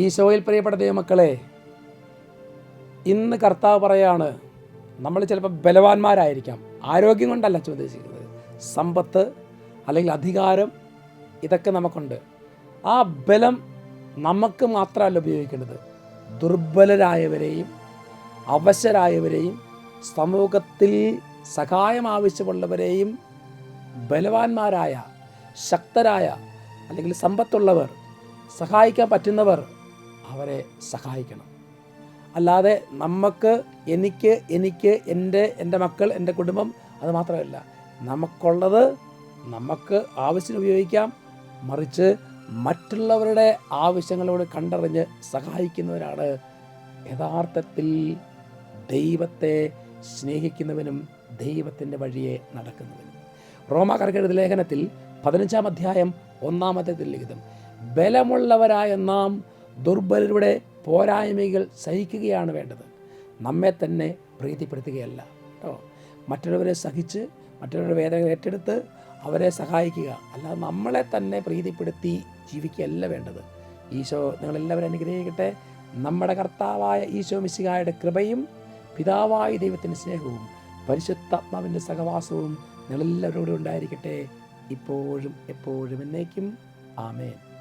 ഈശോയിൽ പ്രിയപ്പെട്ട ദൈവമക്കളെ ഇന്ന് കർത്താവ് പറയാണ് നമ്മൾ ചിലപ്പോൾ ബലവാന്മാരായിരിക്കാം. ആരോഗ്യം കൊണ്ടല്ല ചോദിച്ചിരിക്കുന്നത് സമ്പത്ത് അല്ലെങ്കിൽ അധികാരം ഇതൊക്കെ നമുക്കുണ്ട്. ആ ബലം നമുക്ക് മാത്രമല്ല ഉപയോഗിക്കേണ്ടത്. ദുർബലരായവരെയും അവശരായവരെയും സമൂഹത്തിൽ സഹായം ആവശ്യമുള്ളവരെയും ബലവാന്മാരായ ശക്തരായ അല്ലെങ്കിൽ സമ്പത്തുള്ളവർ സഹായിക്കാൻ പറ്റുന്നവർ അവരെ സഹായിക്കണം. അല്ലാതെ നമുക്ക് എനിക്ക് എനിക്ക് എന്റെ എന്റെ മക്കൾ എന്റെ കുടുംബം അത് മാത്രമല്ല. നമുക്കുള്ളത് നമുക്ക് ആവശ്യത്തിന് ഉപയോഗിക്കാം. മറിച്ച് മറ്റുള്ളവരുടെ ആവശ്യങ്ങളോട് കണ്ടറിഞ്ഞ് സഹായിക്കുന്നവരാണ്. യഥാർത്ഥത്തിൽ ദൈവത്തെ സ്നേഹിക്കുന്നവനും ദൈവത്തിന്റെ വഴിയെ നടക്കുന്നവനും. റോമാകർക്കെഴുത ലേഖനത്തിൽ പതിനഞ്ചാം അധ്യായം ഒന്നാമത്തെ ലിഖിതം ബലമുള്ളവരായ നാം ദുർബലരുടെ പോരായ്മകൾ സഹിക്കുകയാണ് വേണ്ടത്. നമ്മെ തന്നെ പ്രീതിപ്പെടുത്തുകയല്ല കേട്ടോ. മറ്റുള്ളവരെ സഹിച്ച് മറ്റുള്ളവരുടെ വേദന ഏറ്റെടുത്ത് അവരെ സഹായിക്കുക. അല്ലാതെ നമ്മളെ തന്നെ പ്രീതിപ്പെടുത്തി ജീവിക്കുകയല്ല വേണ്ടത്. ഈശോ നിങ്ങളെല്ലാവരും അനുഗ്രഹിക്കട്ടെ. നമ്മുടെ കർത്താവായ ഈശോ മിശിഹായുടെ കൃപയും പിതാവായ ദൈവത്തിന്റെ സ്നേഹവും പരിശുദ്ധാത്മാവിന്റെ സഹവാസവും നിങ്ങളെല്ലാവരോടും ഉണ്ടായിരിക്കട്ടെ. ഇപ്പോഴും എപ്പോഴും എന്നേക്കും. ആമേൻ.